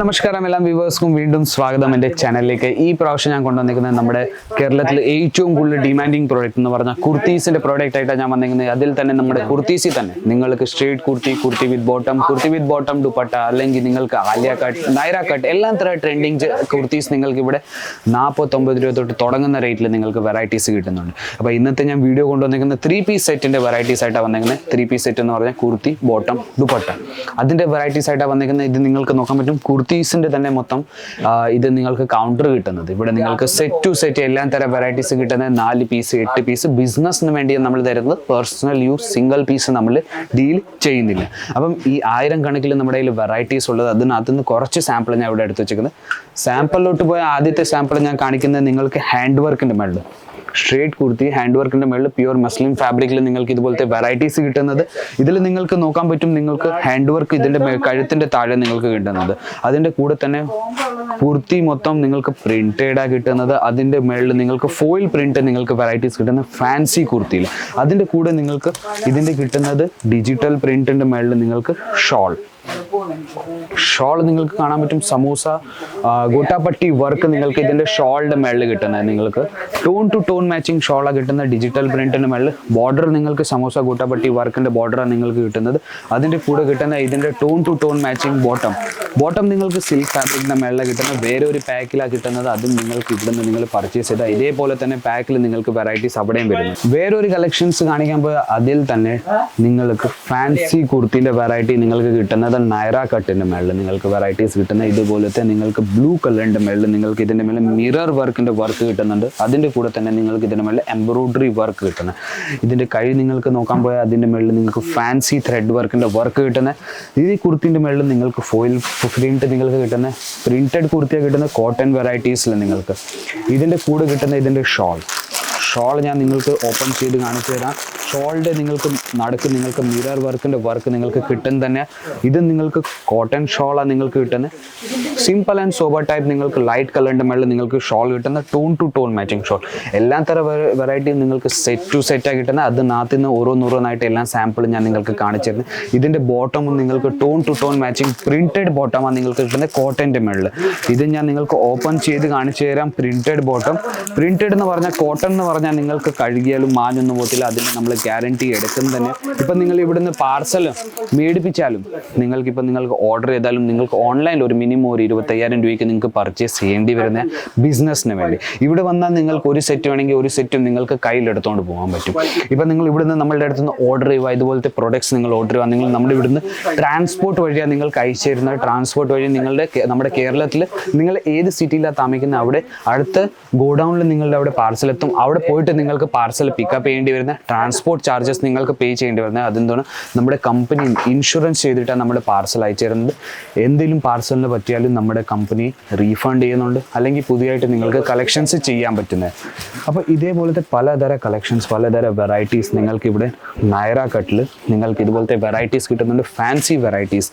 നമസ്കാരം എല്ലാ വ്യൂവേഴ്സ്ക്കും വീണ്ടും സ്വാഗതം എന്റെ ചാനലിലേക്ക്. ഈ പ്രാവശ്യം ഞാൻ കൊണ്ടുവന്നിരിക്കുന്നത് നമ്മുടെ കേരളത്തിൽ ഏറ്റവും കൂടുതൽ ഡിമാൻഡിങ് പ്രോഡക്റ്റ് എന്ന് പറഞ്ഞാൽ കുർത്തീസിന്റെ പ്രോഡക്റ്റ് ആയിട്ടാണ് ഞാൻ വന്നിരിക്കുന്നത്. അതിൽ തന്നെ നമ്മുടെ കുർത്തീസിൽ തന്നെ നിങ്ങൾക്ക് straight kurti kurti with bottom kurti with bottom dupatta അല്ലെങ്കിൽ നിങ്ങൾക്ക് ആലിയ കട്ട് നൈറ കട്ട് എല്ലാം തരം ട്രെൻഡിങ് കുർത്തീസ് നിങ്ങൾക്ക് ഇവിടെ നാൽപ്പത്തൊമ്പത് രൂപ തൊട്ട് തുടങ്ങുന്ന റേറ്റിൽ നിങ്ങൾക്ക് വെറൈറ്റീസ് കിട്ടുന്നുണ്ട്. അപ്പോൾ ഇന്നത്തെ ഞാൻ വീഡിയോ കൊണ്ടുവന്നിരിക്കുന്നത് ത്രീ പീസ് സെറ്റിന്റെ വെറൈറ്റീസ് ആയിട്ടാണ് വന്നിരിക്കുന്നത്. ത്രീ പീസ് സെറ്റ് എന്ന് പറഞ്ഞാൽ കുർത്തി ബോട്ടം ദുപ്പട്ട അതിന്റെ വെറൈറ്റീസ് ആയിട്ടാണ് വന്നിരിക്കുന്നത്. ഇത് നിങ്ങൾക്ക് നോക്കാൻ പറ്റും കുർത്തീസിന്റെ തന്നെ മൊത്തം ഇത് നിങ്ങൾക്ക് കൗണ്ടർ കിട്ടുന്നത്. ഇവിടെ നിങ്ങൾക്ക് സെറ്റ് ടു സെറ്റ് എല്ലാ തരം വെറൈറ്റീസ് കിട്ടുന്നത്. നാല് പീസ് എട്ട് പീസ് ബിസിനസ്സിന് വേണ്ടി നമ്മൾ തരുന്നത്. പേഴ്സണൽ യൂസ് സിംഗിൾ പീസ് നമ്മൾ ഡീൽ ചെയ്യുന്നില്ല. അപ്പം ഈ ആയിരം കണക്കിൽ നമ്മുടെ കയ്യിൽ വെറൈറ്റീസ് ഉള്ളത് അതിനകത്ത് നിന്ന് കുറച്ച് സാമ്പിൾ ഞാൻ ഇവിടെ എടുത്ത് വെച്ചിരിക്കുന്നത് സാമ്പിളിലോട്ട് പോയ ആദ്യത്തെ സാമ്പിൾ ഞാൻ കാണിക്കുന്നത് നിങ്ങൾക്ക് ഹാൻഡ് വർക്കിന്റെ മേളിൽ സ്ട്രേറ്റ് കുർത്തി ഹാൻഡ് വർക്കിന്റെ മേളിൽ പ്യുവർ മസ്ലിൻ ഫാബ്രിക്കിൽ നിങ്ങൾക്ക് ഇതുപോലത്തെ വെറൈറ്റീസ് കിട്ടുന്നത്. ഇതിൽ നിങ്ങൾക്ക് നോക്കാൻ പറ്റും നിങ്ങൾക്ക് ഹാൻഡ് വർക്ക് ഇതിന്റെ കഴുത്തിന്റെ താഴെ നിങ്ങൾക്ക് കിട്ടുന്നത്. അതിന്റെ കൂടെ തന്നെ കുർത്തി മൊത്തം നിങ്ങൾക്ക് പ്രിന്റഡാ കിട്ടുന്നത്. അതിന്റെ മുകളിൽ നിങ്ങൾക്ക് ഫോയിൽ പ്രിന്റ് നിങ്ങൾക്ക് വെറൈറ്റീസ് കിട്ടുന്ന ഫാൻസി കുർത്തിയിൽ അതിന്റെ കൂടെ നിങ്ങൾക്ക് ഇതിന്റെ കിട്ടുന്നത് ഡിജിറ്റൽ പ്രിന്റിന്റെ മുകളിൽ നിങ്ങൾക്ക് ഷോൾ ഷോൾ നിങ്ങൾക്ക് കാണാൻ പറ്റും സമൂസ ഗോട്ടാപ്പട്ടി വർക്ക് നിങ്ങൾക്ക് ഇതിന്റെ ഷോളിന്റെ മേളിൽ കിട്ടുന്നത് നിങ്ങൾക്ക്. ടോൺ ടു ടോൺ മാച്ചിങ് ഷോളാണ് കിട്ടുന്ന ഡിജിറ്റൽ പ്രിന്റിന്റെ മേളിൽ ബോർഡർ നിങ്ങൾക്ക് സമൂസ ഗോട്ടാപ്പട്ടി വർക്കിന്റെ ബോർഡറാണ് നിങ്ങൾക്ക് കിട്ടുന്നത്. അതിന്റെ കൂടെ കിട്ടുന്ന ഇതിന്റെ tone to tone matching bottom bottom നിങ്ങൾക്ക് സിൽക്ക് ഫാബ്രിക്കിന്റെ മേളിൽ കിട്ടുന്ന വേറെ ഒരു പാക്കിലാണ് കിട്ടുന്നത്. അതും നിങ്ങൾക്ക് ഇവിടുന്ന് നിങ്ങൾ പർച്ചേസ് ചെയ്താൽ ഇതേപോലെ തന്നെ പാക്കിൽ നിങ്ങൾക്ക് വെറൈറ്റീസ് അവിടെയും വരുന്നു. വേറൊരു കളക്ഷൻസ് കാണിക്കാൻ പോയാൽ അതിൽ തന്നെ നിങ്ങൾക്ക് ഫാൻസി കുർത്തിന്റെ വെറൈറ്റി നിങ്ങൾക്ക് കിട്ടുന്നത് നൈറ കട്ടിന്റെ മേളിൽ നിങ്ങൾക്ക് വെറൈറ്റീസ് കിട്ടുന്ന ഇതുപോലത്തെ നിങ്ങൾക്ക് ബ്ലൂ കളറിന്റെ മേളിൽ നിങ്ങൾക്ക് ഇതിന്റെ മേലെ മിറർ വർക്കിന്റെ വർക്ക് കിട്ടുന്നുണ്ട്. അതിന്റെ കൂടെ തന്നെ നിങ്ങൾക്ക് ഇതിന്റെ മേളിൽ എംബ്രോയിഡറി വർക്ക് കിട്ടുന്നത് ഇതിന്റെ കൈ നിങ്ങൾക്ക് നോക്കാൻ പോയാൽ അതിന്റെ മേളിൽ നിങ്ങൾക്ക് ഫാൻസി ത്രെഡ് വർക്കിന്റെ വർക്ക് കിട്ടുന്ന. ഈ കുർത്തിന്റെ മേളിൽ നിങ്ങൾക്ക് ഫോയിൽ പ്രിന്റ് നിങ്ങൾക്ക് കിട്ടുന്ന. പ്രിന്റഡ് കുർത്തിയാണ് കിട്ടുന്ന കോട്ടൺ വെറൈറ്റീസിൽ നിങ്ങൾക്ക്. ഇതിന്റെ കൂടെ കിട്ടുന്ന ഇതിന്റെ ഷോൾ ഷോൾ ഞാൻ നിങ്ങൾക്ക് ഓപ്പൺ ചെയ്ത് കാണിച്ചു തരാം. ഷോളിന്റെ നിങ്ങൾക്ക് നടക്കും നിങ്ങൾക്ക് മിറർ വർക്കിന്റെ വർക്ക് നിങ്ങൾക്ക് കിട്ടും തന്നെ. ഇത് നിങ്ങൾക്ക് കോട്ടൺ ഷോളാണ് നിങ്ങൾക്ക് കിട്ടുന്നത് സിമ്പിൾ ആൻഡ് സോബർ ടൈപ്പ് നിങ്ങൾക്ക് ലൈറ്റ് കളറിന്റെ മേളിൽ നിങ്ങൾക്ക് ഷോൾ കിട്ടുന്ന. Tone to tone matching shawl എല്ലാ തര വെറൈറ്റിയും നിങ്ങൾക്ക് സെറ്റ് ടു സെറ്റാണ് കിട്ടുന്നത് അതിനകത്ത് നിന്ന് ഓരോന്നോരോന്നായിട്ട് എല്ലാം സാമ്പിൾ ഞാൻ നിങ്ങൾക്ക് കാണിച്ചിരുന്നു. ഇതിന്റെ ബോട്ടമും നിങ്ങൾക്ക് tone to tone matching printed ബോട്ടമാണ് നിങ്ങൾക്ക് കിട്ടുന്നത് കോട്ടന്റെ മേളിൽ ഇത് ഞാൻ നിങ്ങൾക്ക് ഓപ്പൺ ചെയ്ത് കാണിച്ചു തരാം. പ്രിന്റഡ് ബോട്ടം പ്രിന്റഡ് എന്ന് പറഞ്ഞാൽ കോട്ടൺ എന്ന് പറഞ്ഞാൽ നിങ്ങൾക്ക് കഴുകിയാലും മാഞ്ഞൊന്നും പോകത്തില്ല. അതിന് നമ്മൾ ഗ്യാരണ്ടി എടുക്കുന്ന തന്നെ. ഇപ്പം നിങ്ങൾ ഇവിടുന്ന് പാർസൽ മേടിപ്പിച്ചാലും നിങ്ങൾക്ക് ഇപ്പം നിങ്ങൾക്ക് ഓർഡർ ചെയ്താലും നിങ്ങൾക്ക് ഓൺലൈനിൽ ഒരു മിനിമം ഒരു ഇരുപത്തയ്യായിരം രൂപയ്ക്ക് നിങ്ങൾക്ക് പർച്ചേസ് ചെയ്യേണ്ടി വരുന്ന ബിസിനസ്സിന് വേണ്ടി. ഇവിടെ വന്നാൽ നിങ്ങൾക്ക് ഒരു സെറ്റ് വേണമെങ്കിൽ ഒരു സെറ്റും നിങ്ങൾക്ക് കയ്യിലെടുത്തുകൊണ്ട് പോകാൻ പറ്റും. ഇപ്പം നിങ്ങൾ ഇവിടുന്ന് നമ്മളുടെ അടുത്ത് നിന്ന് ഓർഡർ ചെയ്യുക ഇതുപോലത്തെ പ്രൊഡക്ട്സ് നിങ്ങൾ ഓർഡർ ചെയ്യുക നിങ്ങൾ നമ്മുടെ ഇവിടുന്ന് ട്രാൻസ്പോർട്ട് വഴിയാണ് നിങ്ങൾക്ക് അയച്ചു തരുന്നത് ട്രാൻസ്പോർട്ട് വഴി നിങ്ങളുടെ നമ്മുടെ കേരളത്തിൽ നിങ്ങൾ ഏത് സിറ്റിയിലാണ് താമസിക്കുന്നത് അവിടെ അടുത്ത ഗോഡൗണിൽ നിങ്ങളുടെ അവിടെ പാർസൽ എത്തും. അവിടെ പോയിട്ട് നിങ്ങൾക്ക് പാർസൽ പിക്കപ്പ് ചെയ്യേണ്ടി വരുന്ന ട്രാൻസ്പോർട്ട് ചാർജസ് നിങ്ങൾക്ക് പേ ചെയ്യേണ്ടി വരുന്നത്. അതെന്താണ്? നമ്മുടെ കമ്പനി ഇൻഷുറൻസ് ചെയ്തിട്ടാണ് നമ്മുടെ പാർസൽ അയച്ചു തരുന്നത് എന്തെങ്കിലും പാർസലിന് പറ്റിയാലും നമ്മുടെ കമ്പനി റീഫണ്ട് ചെയ്യുന്നുണ്ട്. അല്ലെങ്കിൽ പുതിയതായിട്ട് നിങ്ങൾക്ക് കളക്ഷൻസ് ചെയ്യാൻ പറ്റുന്നത്. അപ്പോൾ ഇതേപോലത്തെ പലതര കളക്ഷൻസ് പലതര വെറൈറ്റീസ് നിങ്ങൾക്ക് ഇവിടെ നയറ കട്ടിൽ നിങ്ങൾക്ക് ഇതുപോലത്തെ വെറൈറ്റീസ് കിട്ടുന്നുണ്ട്. ഫാൻസി വെറൈറ്റീസ്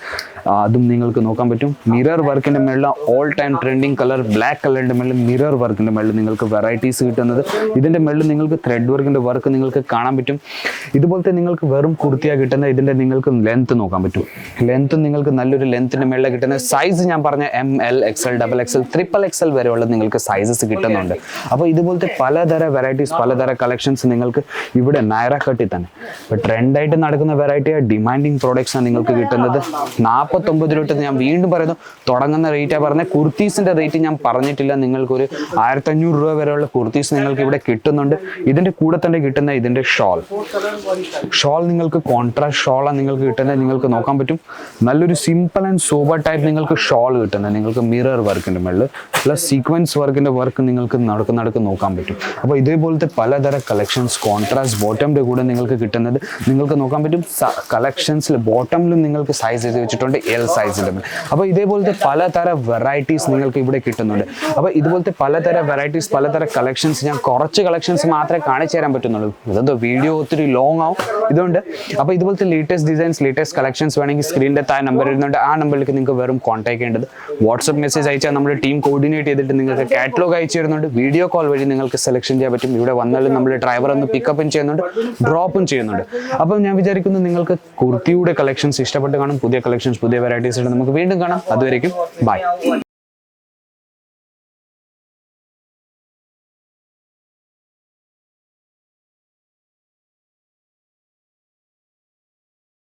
അതും നിങ്ങൾക്ക് നോക്കാൻ പറ്റും. മിറർ വർക്കിന്റെ മേളിൽ all time trending colour black കളറിന്റെ മേളിൽ മിറർ വർക്കിന്റെ മേളിൽ നിങ്ങൾക്ക് വെറൈറ്റീസ് കിട്ടുന്നത്. ഇതിന്റെ മേളിൽ നിങ്ങൾക്ക് ത്രെഡ് വർക്കിന്റെ വർക്ക് നിങ്ങൾക്ക് കാണാൻ പറ്റും. ഇതുപോലത്തെ നിങ്ങൾക്ക് വെറും കുർത്തിയാണ് കിട്ടുന്ന ഇതിന്റെ നിങ്ങൾക്ക് ലെങ്ത് നോക്കാൻ പറ്റും ലെങ്ത് നിങ്ങൾക്ക് നല്ലൊരു ലെങ്ത്തിന്റെ മേളിൽ കിട്ടുന്ന സൈസ് ഞാൻ പറഞ്ഞ M L X L double X XL triple XL വരെയുള്ള നിങ്ങൾക്ക് സൈസസ് കിട്ടുന്നുണ്ട്. അപ്പോൾ ഇതുപോലത്തെ പലതര വെറൈറ്റീസ് പലതര കളക്ഷൻസ് നിങ്ങൾക്ക് ഇവിടെ നയറ കട്ടി തന്നെ. ഇപ്പോൾ ട്രെൻഡായിട്ട് നടക്കുന്ന വെറൈറ്റി ഡിമാൻഡിങ് ആണ് നിങ്ങൾക്ക് കിട്ടുന്നത്. നാൽപ്പത്തൊമ്പത് രൂപ ഞാൻ വീണ്ടും പറയുന്നു തുടങ്ങുന്ന റേറ്റാണ് പറഞ്ഞത് കുർത്തീസിന്റെ റേറ്റ് ഞാൻ പറഞ്ഞിട്ടില്ല. നിങ്ങൾക്കൊരു ആയിരത്തഞ്ഞൂറ് രൂപ വരെയുള്ള കുർത്തീസ് നിങ്ങൾക്ക് ഇവിടെ കിട്ടുന്നുണ്ട്. ഇതിന്റെ കൂടെ തന്നെ കിട്ടുന്ന ഇതിന്റെ ഷോൾ ഷോൾ നിങ്ങൾക്ക് കോൺട്രാസ്റ്റ് ഷോളാണ് നിങ്ങൾക്ക് കിട്ടുന്നത് നിങ്ങൾക്ക് നോക്കാൻ പറ്റും. നല്ലൊരു സിമ്പിൾ ആൻഡ് സൂപ്പർ ടൈപ്പ് നിങ്ങൾക്ക് ഷോൾ കിട്ടുന്നത്. നിങ്ങൾക്ക് മിറർ വർക്കിന്റെ മേളിൽ പ്ലസ് സീക്വൻസ് വർക്കിന്റെ വർക്ക് നിങ്ങൾക്ക് നടക്ക് നടക്ക് നോക്കാൻ പറ്റും. അപ്പോൾ ഇതേപോലത്തെ പലതരം കളക്ഷൻസ് കോൺട്രാസ്റ്റ് ബോട്ടമിന്റെ കൂടെ നിങ്ങൾക്ക് കിട്ടുന്നത് നിങ്ങൾക്ക് നോക്കാൻ പറ്റും. കളക്ഷൻസിൽ ബോട്ടമിലും നിങ്ങൾക്ക് സൈസ് ചെയ്ത് വെച്ചിട്ടുണ്ട് എൽ സൈസിലും അപ്പോൾ ഇതേപോലത്തെ പലതര വെറൈറ്റീസ് നിങ്ങൾക്ക് ഇവിടെ കിട്ടുന്നുണ്ട്. അപ്പോൾ ഇതുപോലത്തെ പലതര വെറൈറ്റീസ് പലതര കളക്ഷൻസ് ഞാൻ കുറച്ച് കളക്ഷൻസ് മാത്രമേ കാണിച്ചു തരാൻ പറ്റുന്നുള്ളൂ. ഇതെന്തോ വീഡിയോ ഒത്തിരി ലോങ് ആവും. ഇതുകൊണ്ട് അപ്പോൾ ഇതുപോലത്തെ ലേറ്റസ്റ്റ് ഡിസൈൻസ് ലേറ്റസ്റ്റ് കളക്ഷൻസ് വേണമെങ്കിൽ സ്ക്രീനിന്റെ താഴെ നമ്പർ ഇരുന്നുണ്ട് ആ നമ്പറിലേക്ക് നിങ്ങൾക്ക് വെറും കോൺടാക്ട് ചെയ്യേണ്ടത്. വാട്സപ്പ് മെസ്സേജ് അയച്ചാൽ നമ്മുടെ ടീം കോർഡിനേറ്റ് ചെയ്തിട്ട് നിങ്ങൾക്ക് കാറ്റലോഗ് അയച്ചു തരുന്നുണ്ട്. വീഡിയോ കോൾ വഴി നിങ്ങൾക്ക് സെലക്ഷൻ ചെയ്യാൻ പറ്റും. ഇവിടെ വന്നാലും നമ്മൾ ഡ്രൈവർ ഒന്ന് പിക്കപ്പും ചെയ്യുന്നുണ്ട് ഡ്രോപ്പും ചെയ്യുന്നുണ്ട്. അപ്പം ഞാൻ വിചാരിക്കുന്നു നിങ്ങൾക്ക് കുർത്തിയുടെ കളക്ഷൻസ് ഇഷ്ടപ്പെട്ട് കാണും. പുതിയ കളക്ഷൻസ് പുതിയ വെറൈറ്റീസ് നമുക്ക് വീണ്ടും കാണാം. അതുവരേക്കും ബൈ